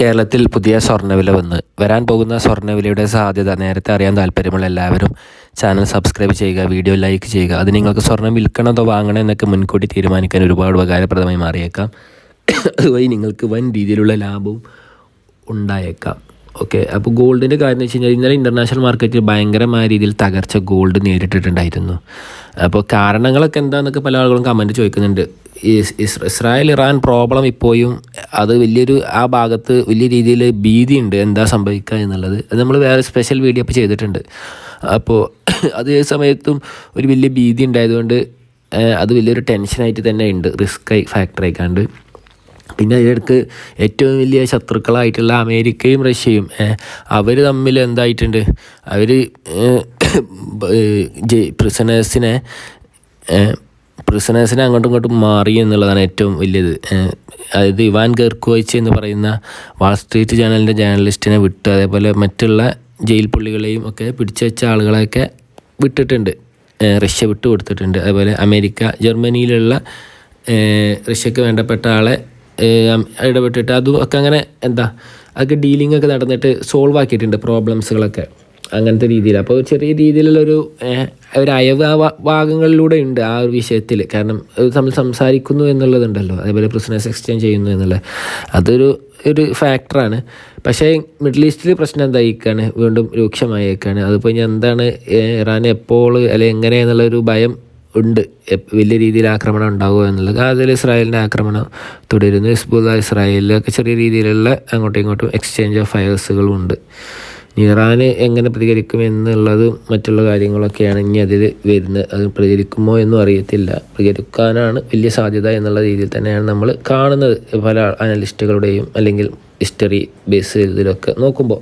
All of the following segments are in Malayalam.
കേരളത്തിൽ പുതിയ സ്വർണവില വന്ന്. വരാൻ പോകുന്ന സ്വർണവിലയുടെ സാധ്യത നേരത്തെ അറിയാൻ താല്പര്യമുള്ള എല്ലാവരും ചാനൽ സബ്സ്ക്രൈബ് ചെയ്യുക വീഡിയോ ലൈക്ക് ചെയ്യുക. അത് നിങ്ങൾക്ക് സ്വർണം വിൽക്കണതോ വാങ്ങണം എന്നൊക്കെ മുൻകൂട്ടി തീരുമാനിക്കാൻ ഒരുപാട് ഉപകാരപ്രദമായി മാറിയേക്കാം. അതുവഴി നിങ്ങൾക്ക് വൻ രീതിയിലുള്ള ലാഭവും ഉണ്ടായേക്കാം. ഓക്കെ അപ്പോൾ ഗോൾഡിന്റെ കാര്യം എന്ന് വെച്ച് കഴിഞ്ഞാൽ ഇന്നലെ ഇന്റർനാഷണൽ മാർക്കറ്റിൽ ഭയങ്കരമായ രീതിയിൽ തകർച്ച ഗോൾഡ് നേരിട്ടിട്ടുണ്ടായിരുന്നു. അപ്പോൾ കാരണങ്ങളൊക്കെ എന്താണെന്നൊക്കെ പല ആളുകളും കമന്റ് ചോദിക്കുന്നുണ്ട്. ഇസ്രായേൽ ഇറാൻ പ്രോബ്ലം ഇപ്പോഴും അത് വലിയൊരു ആ ഭാഗത്ത് വലിയ രീതിയിൽ ഭീതിയുണ്ട്. എന്താ സംഭവിക്കുക എന്നുള്ളത്. അത് നമ്മൾ വേറെ സ്പെഷ്യൽ വീഡിയോ ഇപ്പോൾ ചെയ്തിട്ടുണ്ട്. അപ്പോൾ അതേ സമയത്തും ഒരു വലിയ ഭീതി ഉണ്ടായതുകൊണ്ട് അത് വലിയൊരു ടെൻഷനായിട്ട് തന്നെ ഉണ്ട്. റിസ്ക് ഫാക്ടർ ആയിക്കാണ്ട്. പിന്നെ അതിനടുക്ക് ഏറ്റവും വലിയ ശത്രുക്കളായിട്ടുള്ള അമേരിക്കയും റഷ്യയും അവർ തമ്മിൽ എന്തായിട്ടുണ്ട്? അവർ പ്രിസണേഴ്സിനെ പ്രിസണേഴ്സിനെ അങ്ങോട്ടും ഇങ്ങോട്ടും മാറി എന്നുള്ളതാണ് ഏറ്റവും വലിയത്. അതായത് ഇവാൻ ഗർക്കോയിച്ച് എന്ന് പറയുന്ന വാൾ സ്ട്രീറ്റ് ചാനലിന്റെ ജേർണലിസ്റ്റിനെ വിട്ട് അതേപോലെ മറ്റുള്ള ജയിൽ പുള്ളികളെയും ഒക്കെ പിടിച്ചു വെച്ച ആളുകളെയൊക്കെ വിട്ടിട്ടുണ്ട്. റഷ്യ വിട്ടു കൊടുത്തിട്ടുണ്ട് അതുപോലെ അമേരിക്ക ജർമ്മനിയിലുള്ള റഷ്യക്ക് വേണ്ടപ്പെട്ട ആളെ ഇടപെട്ടിട്ട് അതും ഒക്കെ അങ്ങനെ എന്താ അതൊക്കെ ഡീലിംഗ് ഒക്കെ നടന്നിട്ട് സോൾവ് ആക്കിയിട്ടുണ്ട് പ്രോബ്ലംസുകളൊക്കെ അങ്ങനത്തെ രീതിയിൽ. അപ്പോൾ ചെറിയ രീതിയിലുള്ളൊരു ഒരു അയവ് ആ ഭാഗങ്ങളിലൂടെ ഉണ്ട് ആ ഒരു വിഷയത്തിൽ. കാരണം തമ്മിൽ സംസാരിക്കുന്നു എന്നുള്ളതുണ്ടല്ലോ. അതേപോലെ ബിസിനസ് എക്സ്ചേഞ്ച് ചെയ്യുന്നു എന്നുള്ളത് അതൊരു ഒരു ഫാക്ടറാണ് പക്ഷേ മിഡിൽ ഈസ്റ്റിൽ പ്രശ്നം എന്തായിക്കാണ്? വീണ്ടും രൂക്ഷമായേക്കാണ്. അതിപ്പോൾ ഇനി എന്താണ് ഇറാൻ എപ്പോൾ അല്ലെങ്കിൽ എങ്ങനെ എന്നുള്ളൊരു ഭയം ഉണ്ട്. വലിയ രീതിയിൽ ആക്രമണം ഉണ്ടാകുമോ എന്നുള്ളത്. അതിൽ ഇസ്രായേലിന്റെ ആക്രമണം തുടരുന്നു. ഹിസ്ബുല്ല ഇസ്രായേലിലൊക്കെ ചെറിയ രീതിയിലുള്ള അങ്ങോട്ടും ഇങ്ങോട്ടും എക്സ്ചേഞ്ച് ഓഫ് ഫയേഴ്സുകളും ഉണ്ട്. ഇറാൻ എങ്ങനെ പ്രതികരിക്കും എന്നുള്ളത് മറ്റുള്ള കാര്യങ്ങളൊക്കെയാണ് ഇനി അതിൽ വരുന്നത്. അത് പ്രതികരിക്കുമോ എന്നും അറിയത്തില്ല. പ്രതികരിക്കാനാണ് വലിയ സാധ്യത എന്നുള്ള രീതിയിൽ തന്നെയാണ് നമ്മൾ കാണുന്നത്. പല അനലിസ്റ്റുകളുടെയും അല്ലെങ്കിൽ ഹിസ്റ്ററി ബേസ് ഇതിലൊക്കെ നോക്കുമ്പോൾ.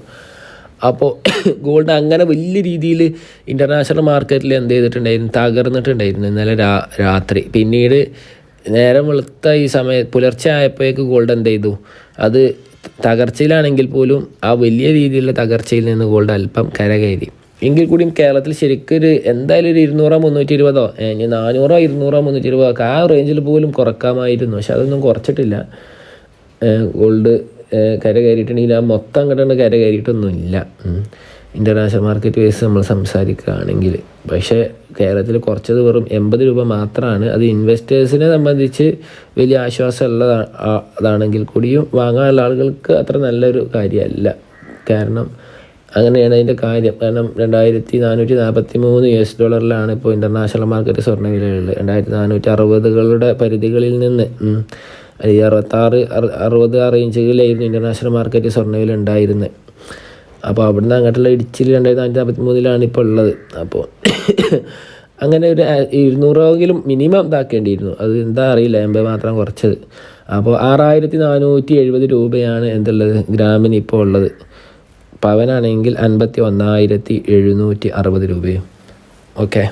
അപ്പോൾ ഗോൾഡ് അങ്ങനെ വലിയ രീതിയിൽ ഇന്റർനാഷണൽ മാർക്കറ്റിൽ എന്ത് ചെയ്തിട്ടുണ്ടായിരുന്നു? തകർന്നിട്ടുണ്ടായിരുന്നു ഇന്നലെ രാ രാത്രി. പിന്നീട് നേരം വെളുത്ത ഈ സമയ പുലർച്ചെ ആയപ്പോഴേക്ക് ഗോൾഡ് എന്ത് ചെയ്തു? അത് തകർച്ചയിലാണെങ്കിൽ പോലും ആ വലിയ രീതിയിലുള്ള തകർച്ചയിൽ നിന്ന് ഗോൾഡ് അല്പം കരകയറി. എങ്കിൽ കൂടിയും കേരളത്തിൽ ശരിക്കും ഒരു എന്തായാലും ഒരു ഇരുന്നൂറോ മുന്നൂറ്റി ഇരുപതോ ഇനി നാനൂറോ ഇരുന്നൂറോ മുന്നൂറ്റി ഇരുപതോ ആ റേഞ്ചിൽ പോലും കുറക്കാമായിരുന്നു. പക്ഷെ അതൊന്നും കുറച്ചിട്ടില്ല. ഗോൾഡ് കര കയറിയിട്ടുണ്ടെങ്കിൽ ആ മൊത്തം അങ്ങോട്ടാണ് കര കയറിയിട്ടൊന്നുമില്ല. ഇന്റർനാഷണൽ മാർക്കറ്റ് വൈസ് നമ്മൾ സംസാരിക്കുകയാണെങ്കിൽ. പക്ഷേ കേരളത്തിൽ കുറച്ചത് വെറും എൺപത് രൂപ മാത്രമാണ്. അത് ഇൻവെസ്റ്റേഴ്സിനെ സംബന്ധിച്ച് വലിയ ആശ്വാസമുള്ള അതാണെങ്കിൽ കൂടിയും വാങ്ങാനുള്ള ആളുകൾക്ക് അത്ര നല്ലൊരു കാര്യമല്ല. കാരണം അങ്ങനെയാണ് അതിന്റെ കാര്യം. കാരണം രണ്ടായിരത്തി നാനൂറ്റി നാൽപ്പത്തി മൂന്ന് യു എസ് ഡോളറിലാണ് ഇപ്പോൾ ഇന്റർനാഷണൽ മാർക്കറ്റ് സ്വർണ വിലയുള്ളത് രണ്ടായിരത്തി നാനൂറ്റി അറുപതുകളുടെ പരിധികളിൽ നിന്ന് ഈ അറുപത്താറ് അറു- അറുപത് ആ റേഞ്ചുകളിലായിരുന്നു ഇന്റർനാഷണൽ മാർക്കറ്റ് സ്വർണവില ഉണ്ടായിരുന്നത് അപ്പോൾ അവിടുന്ന് അങ്ങോട്ടുള്ള ഇടിച്ചിൽ രണ്ടായിരത്തി നാനൂറ്റി നാൽപ്പത്തി മൂന്നിലാണ് ഇപ്പോൾ ഉള്ളത്. അപ്പോൾ അങ്ങനെ ഒരു ഇരുന്നൂറെങ്കിലും മിനിമം ഇതാക്കേണ്ടിയിരുന്നു. അത് എന്താ അറിയില്ല എൺപത് മാത്രം കുറച്ചത്. അപ്പോൾ ആറായിരത്തി നാനൂറ്റി എഴുപത് രൂപയാണ് എന്തുള്ളത് ഗ്രാമിന് ഇപ്പോൾ ഉള്ളത്. പവനാണെങ്കിൽ അൻപത്തി ഒന്നായിരത്തി എഴുന്നൂറ്റി അറുപത് രൂപയും. ഓക്കെ.